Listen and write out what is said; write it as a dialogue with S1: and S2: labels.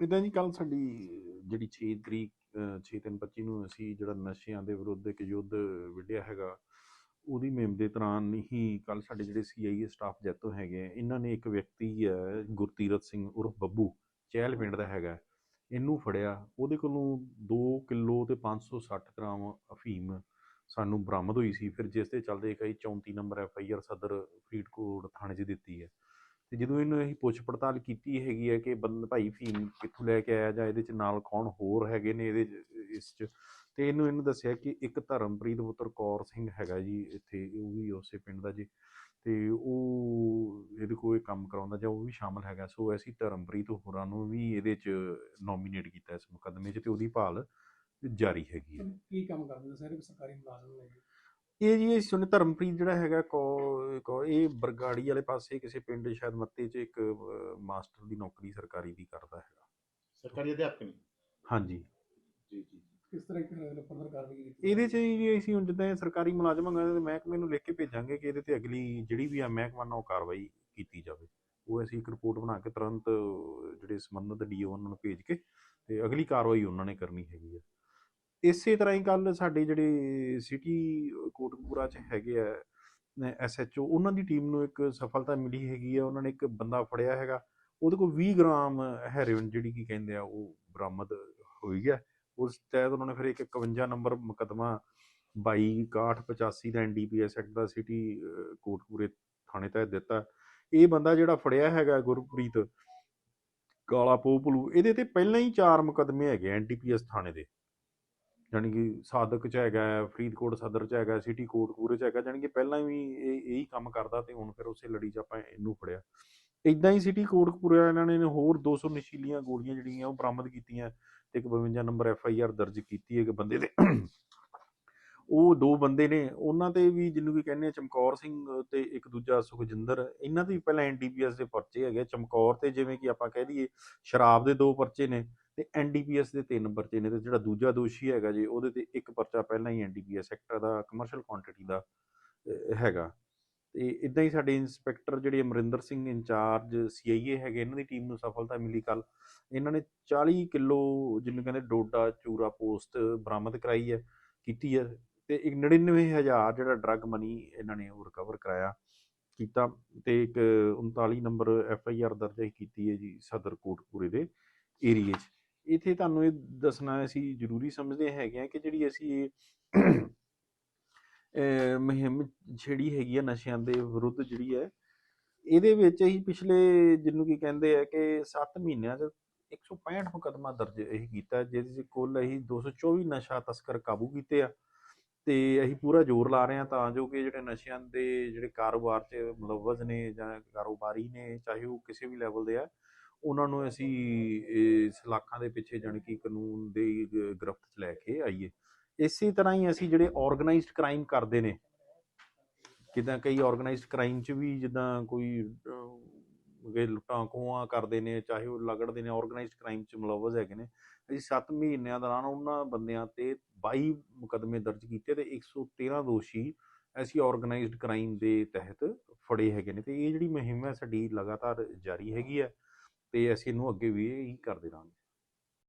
S1: ਜਿੱਦਾਂ ਜੀ ਕੱਲ ਸਾਡੀ ਜਿਹੜੀ 6 ਤਰੀਕ 6/3/25 ਨੂੰ ਅਸੀਂ ਜਿਹੜਾ ਨਸ਼ਿਆਂ ਦੇ ਵਿਰੁੱਧ ਇੱਕ ਯੁੱਧ ਵਿੱਢਿਆ ਹੈਗਾ ਉਹਦੀ ਮੁਹਿੰਮ ਦੇ ਦੌਰਾਨ ਹੀ ਕੱਲ ਸਾਡੇ ਜਿਹੜੇ ਸੀਆਈਏ ਸਟਾਫ ਜੈਤੋ ਹੈਗੇ ਆ, ਇਹਨਾਂ ਨੇ ਇੱਕ ਵਿਅਕਤੀ ਹੈ ਗੁਰਤੀਰਤ ਸਿੰਘ ਉਰਫ ਬੱਬੂ ਚਹਿਲ ਪਿੰਡ ਦਾ ਹੈਗਾ। ਇਹਨੂੰ ਫੜਿਆ ਉਹਦੇ ਕੋਲੋਂ 2 ਕਿਲੋ ਤੇ 560 ਗ੍ਰਾਮ ਅਫੀਮ ਸਾਨੂੰ ਬਰਾਮਦ ਹੋਈ ਸੀ ਫਿਰ ਜਿਸ ਦੇ ਚੱਲਦੇ ਕਈ 34 ਨੰਬਰ ਐਫ ਆਈ ਆਰ ਸਦਰ ਫਰੀਦਕੋਟ ਥਾਣੇ 'ਚ ਦਿੱਤੀ ਹੈ। ਤੇ ਜਦੋਂ ਇਹਨੂੰ ਅਸੀਂ ਪੁੱਛ ਪੜਤਾਲ ਕੀਤੀ ਹੈਗੀ ਹੈ ਕਿ ਬੰਦ ਭਾਈ ਫੀਮ ਕਿੱਥੋਂ ਲੈ ਕੇ ਆਇਆ ਜਾਂ ਇਹਦੇ ਚ ਨਾਲ ਕੌਣ ਹੋਰ ਹੈਗੇ ਨੇ ਇਹਦੇ ਇਸ ਚ, ਤੇ ਇਹਨੂੰ ਇਹਨੂੰ ਦੱਸਿਆ ਕਿ ਇੱਕ ਧਰਮਪ੍ਰੀਤ ਪੁੱਤਰ ਕੌਰ ਸਿੰਘ ਹੈਗਾ ਜੀ ਇੱਥੇ, ਉਹ ਵੀ ਉਸੇ ਪਿੰਡ ਦਾ ਜੀ, ਤੇ ਉਹ ਇਹਦੇ ਕੋਲ ਇਹ ਕੰਮ ਕਰਾਉਂਦਾ ਜਾਂ ਉਹ ਵੀ ਸ਼ਾਮਲ ਹੈਗਾ, ਸੋ ਅਸੀਂ ਧਰਮਪ੍ਰੀਤ ਹੋਰਾਂ ਨੂੰ ਵੀ ਇਹਦੇ ਚ ਨੋਮੀਨੇਟ ਕੀਤਾ ਇਸ ਮੁਕੱਦਮੇ 'ਚ ਤੇ ਉਹਦੀ ਭਾਲ ਜਾਰੀ ਹੈਗੀ ਹੈ।
S2: ਕੀ ਕੰਮ ਕਰਦੇ ਨੇ ਸਾਰੇ? ਸਰਕਾਰੀ ਮੁਲਾਜ਼ਮ ਨੇ
S1: ਇਹ ਜੀ ਇਹ ਸੁਣ ਧਰਮਪ੍ਰੀਤ ਜਿਹੜਾ ਹੈਗਾ ਕੋ ਕੋ ਇਹ ਬਰਗਾੜੀ ਵਾਲੇ ਪਾਸੇ ਕਿਸੇ ਪਿੰਡ ਸ਼ਾਇਦ ਮੱਤੇ 'ਚ ਇੱਕ ਅਹ, ਮਾਸਟਰ ਦੀ ਨੌਕਰੀ ਸਰਕਾਰੀ ਦੀ ਕਰਦਾ ਹੈਗਾ।
S3: ਸਰਕਾਰੀ ਅਧਿਆਪਕ ਨੇ?
S1: ਹਾਂਜੀ।
S3: ਜੀ ਜੀ
S2: ਕਿਸ ਤਰ੍ਹਾਂ ਇੱਕ ਫਰਦਰ ਕਾਰਵਾਈ ਕੀਤੀ
S1: ਇਹਦੇ 'ਚ ਜੀ ਅਸੀਂ ਹੁਣ ਜਿੱਦਾਂ ਇਹ ਸਰਕਾਰੀ ਮੁਲਾਜ਼ਮ ਹੈਗਾ ਤੇ ਮਹਿਕਮੇ ਨੂੰ ਲਿਖ ਕੇ ਭੇਜਾਂਗੇ ਕਿ ਇਹਦੇ ਤੇ ਅਗਲੀ ਜਿਹੜੀ ਵੀ ਆ ਮਹਿਕਮਾ ਨਾਲ ਉਹ ਕਾਰਵਾਈ ਕੀਤੀ ਜਾਵੇ। ਉਹ ਅਸੀਂ ਇੱਕ ਰਿਪੋਰਟ ਬਣਾ ਕੇ ਤੁਰੰਤ ਅਹ, ਜਿਹੜੇ ਸੰਬੰਧਿਤ ਡੀਓ ਉਹਨਾਂ ਨੂੰ ਭੇਜ ਕੇ ਤੇ ਅਗਲੀ ਕਾਰਵਾਈ ਉਹਨਾਂ ਨੇ ਕਰਨੀ ਹੈਗੀ ਆ। ਇਸੇ ਤਰ੍ਹਾਂ ਹੀ ਕੱਲ ਸਾਡੇ ਜਿਹੜੇ ਸਿਟੀ ਕੋਟਕਪੂਰਾ 'ਚ ਹੈਗੇ ਆ ਐਸਐਚਓ ਉਹਨਾਂ ਦੀ ਟੀਮ ਨੂੰ ਇੱਕ ਸਫਲਤਾ ਮਿਲੀ ਹੈਗੀ ਆ ਉਹਨਾਂ ਨੇ ਇੱਕ ਬੰਦਾ ਫੜਿਆ ਹੈਗਾ ਉਹਦੇ ਕੋਲ 20 ਗ੍ਰਾਮ ਹੈਰੋਇਨ ਜਿਹੜੀ ਕੀ ਕਹਿੰਦੇ ਆ ਉਹ ਬਰਾਮਦ ਹੋਈ ਹੈ ਉਸ ਤਹਿਤ ਉਹਨਾਂ ਨੇ ਫਿਰ ਇੱਕ 51 ਨੰਬਰ ਮੁਕੱਦਮਾ 226185 ਦਾ ਐਨਡੀਪੀਐਸ ਐਕਟ ਦਾ ਸਿਟੀ ਅਹ, ਥਾਣੇ ਤਹਿਤ ਦਿੱਤਾ। ਇਹ ਬੰਦਾ ਜਿਹੜਾ ਫੜਿਆ ਹੈਗਾ ਗੁਰਪ੍ਰੀਤ ਕਾਲਾ ਪੋਪਲੂ ਇਹਦੇ ਤੇ ਪਹਿਲਾਂ ਹੀ ਚਾਰ ਮੁਕੱਦਮੇ ਹੈਗੇ ਐਨਡੀਪੀਐਸ ਥਾਣੇ ਦੇ। ਜਾਣੀ ਕਿ ਸਾਦਕ ਚ ਹੈਗਾ ਫਰੀਦਕੋਟ ਸਦਰ ਚ ਹੈਗਾ, ਸਿਟੀ ਕੋਟਕਪੂਰੇ ਚ ਹੈਗਾ, ਜਾਣੀ ਕਿ ਪਹਿਲਾਂ ਵੀ ਇਹ, ਇਹੀ ਕੰਮ ਕਰਦਾ ਤੇ ਹੁਣ ਫਿਰ ਉਸੇ ਲੜੀ ਚ ਆਪਾਂ ਇਹਨੂੰ ਫੜਿਆ। ਇਦਾਂ ਹੀ ਸਿਟੀ ਕੋਟਕਪੂਰੇ ਇਹਨਾਂ ਨੇ ਹੋਰ 200 ਨਸ਼ੀਲੀਆਂ ਗੋਲੀਆਂ ਜਿਹੜੀਆਂ ਉਹ ਬਰਾਮਦ ਕੀਤੀਆਂ, ਤੇ ਇੱਕ 52 ਨੰਬਰ ਐਫ ਆਈ ਆਰ ਦਰਜ ਕੀਤੀ ਹੈ ਇੱਕ ਬੰਦੇ ਤੇ। ਉਹ ਦੋ ਬੰਦੇ ਨੇ, ਉਹਨਾਂ ਤੇ ਵੀ ਜਿਹਨੂੰ ਵੀ ਕਹਿੰਦੇ ਆ ਚਮਕੌਰ ਸਿੰਘ ਤੇ ਇੱਕ ਦੂਜਾ ਸੁਖਜਿੰਦਰ, ਇਹਨਾਂ 'ਤੇ ਵੀ ਪਹਿਲਾਂ ਐਨਡੀਪੀਐਸ ਦੇ ਪਰਚੇ ਹੈਗੇ ਚਮਕੌਰ ਤੇ ਜਿਵੇਂ ਕਿ ਆਪਾਂ ਕਹਿ ਦਈਏ, ਸ਼ਰਾਬ ਦੇ ਦੋ ਪਰਚੇ ਨੇ ਤੇ ਐਨਡੀਪੀਐਸ ਦੇ ਤਿੰਨ ਪਰਚੇ ਨੇ ਤੇ ਜਿਹੜਾ ਦੂਜਾ ਦੋਸ਼ੀ ਹੈਗਾ ਜੀ, ਉਹਦੇ ਤੇ ਇੱਕ ਪਰਚਾ ਪਹਿਲਾਂ ਹੀ ਐਨਡੀਪੀਐਸ ਸੈਕਟਰ ਦਾ ਕਮਰਸ਼ੀਅਲ ਕੁਆਂਟੀਟੀ ਦਾ ਹੈਗਾ। ਤੇ ਇਦਾਂ ਹੀ ਸਾਡੇ ਇੰਸਪੈਕਟਰ ਜਿਹੜੇ ਅਮਰਿੰਦਰ ਸਿੰਘ ਇੰਚਾਰਜ ਸੀਆਈਏ ਹੈਗੇ, ਇਹਨਾਂ ਦੀ ਟੀਮ ਨੂੰ ਸਫਲਤਾ ਮਿਲੀ ਕੱਲ ਇਹਨਾਂ ਨੇ 40 ਕਿਲੋ ਜਿਹਨੂੰ ਕਹਿੰਦੇ ਡੋਡਾ ਚੂਰਾ ਪੋਸਟ ਬਰਾਮਦ ਕਰਾਈ ਹੈ, ਕੀਤੀ ਹੈ। ਤੇ ਇੱਕ 99000 ਜਿਹੜਾ ਡਰੱਗ ਮਨੀ ਇਹਨਾਂ ਨੇ ਉਹ ਰਿਕਵਰ ਕਰਾਇਆ, ਕੀਤਾ ਤੇ ਇੱਕ 39 ਨੰਬਰ ਐਫ ਆਈ ਆਰ ਦਰਜ ਕੀਤੀ ਹੈ ਜੀ ਸਦਰ ਕੋਟਪੂਰੇ ਦੇ ਏਰੀਏ 'ਚ। ਇਥੇ ਤੁਹਾਨੂੰ ਇਹ ਦੱਸਣਾ ਅਸੀਂ ਜ਼ਰੂਰੀ ਸਮਝਦੇ ਹੈਗੇ ਆ ਕਿ ਜਿਹੜੀ ਅਸੀਂ ਇਹ ਅਹ ਮੁਹਿੰਮ ਛੇੜੀ ਹੈਗੀ ਆ ਨਸ਼ਿਆਂ ਦੇ ਵਿਰੁੱਧ ਜਿਹੜੀ ਹੈ, ਇਹਦੇ ਵਿੱਚ ਅਸੀਂ ਪਿਛਲੇ ਜਿਹਨੂੰ ਕੀ ਕਹਿੰਦੇ ਆ ਕਿ 7 ਮਹੀਨਿਆਂ 'ਚ 165 ਮੁਕੱਦਮਾ ਦਰਜ ਇਹ ਕੀਤਾ, ਜਿਹਦੇ 'ਚ ਕੁੱਲ ਅਸੀਂ 224 ਨਸ਼ਾ ਤਸਕਰ ਕਾਬੂ ਕੀਤੇ ਆ। ਤੇ ਅਸੀਂ ਪੂਰਾ ਜ਼ੋਰ ਲਾ ਰਹੇ ਹਾਂ ਤਾਂ ਜੋ ਕਿ ਜਿਹੜੇ ਨਸ਼ਿਆਂ ਦੇ ਜਿਹੜੇ ਕਾਰੋਬਾਰ 'ਚ ਮੁਲਵਜ਼ ਨੇ ਜਾਂ ਕਾਰੋਬਾਰੀ ਨੇ, ਚਾਹੇ ਉਹ ਕਿਸੇ ਵੀ ਲੈਵਲ ਦੇ ਆ, ਉਹਨਾਂ ਨੂੰ ਅਸੀਂ ਇਸ ਲਾਖਾਂ ਦੇ ਪਿੱਛੇ ਜਾਣੀ ਕਿ ਕਾਨੂੰਨ ਦੇ ਗ੍ਰਿਫਤ 'ਚ ਲੈ ਕੇ ਆਈਏ। ਇਸੇ ਤਰ੍ਹਾਂ ਹੀ ਅਸੀਂ ਜਿਹੜੇ ਆਰਗੇਨਾਈਜ਼ਡ ਕ੍ਰਾਈਮ ਕਰਦੇ ਨੇ ਕਿਦਾਂ ਕਈ ਆਰਗੇਨਾਈਜ਼ਡ ਕ੍ਰਾਈਮ 'ਚ ਵੀ ਜਿੱਦਾਂ ਕੋਈ ਕਿ ਲੁੱਟਾਂ ਖੋਹਾਂ ਕਰਦੇ ਨੇ, ਚਾਹੇ ਉਹ ਲਗੜਦੇ ਨੇ ਆਰਗੇਨਾਈਜ਼ਡ ਕ੍ਰਾਈਮ 'ਚ ਮੁਲਵਜ਼ ਹੈਗੇ ਨੇ। ਅਸੀਂ 7 ਮਹੀਨਿਆਂ ਦੌਰਾਨ ਉਹਨਾਂ ਬੰਦਿਆਂ ਤੇ 22 ਮੁਕੱਦਮੇ ਦਰਜ ਕੀਤੇ ਤੇ 113 ਦੋਸ਼ੀ ਅਸੀਂ ਆਰਗੇਨਾਈਜ਼ਡ ਕ੍ਰਾਈਮ ਦੇ ਤਹਿਤ ਫੜੇ ਹੈਗੇ ਨੇ ਤੇ ਇਹ ਜਿਹੜੀ ਮੁਹਿੰਮ ਹੈ ਸਾਡੀ ਲਗਾਤਾਰ ਜਾਰੀ ਹੈਗੀ ਹੈ ਤੇ ਅਸੀਂ ਇਹਨੂੰ ਅੱਗੇ ਵੀ ਇਹੀ ਕਰਦੇ ਰਹਾਂਗੇ।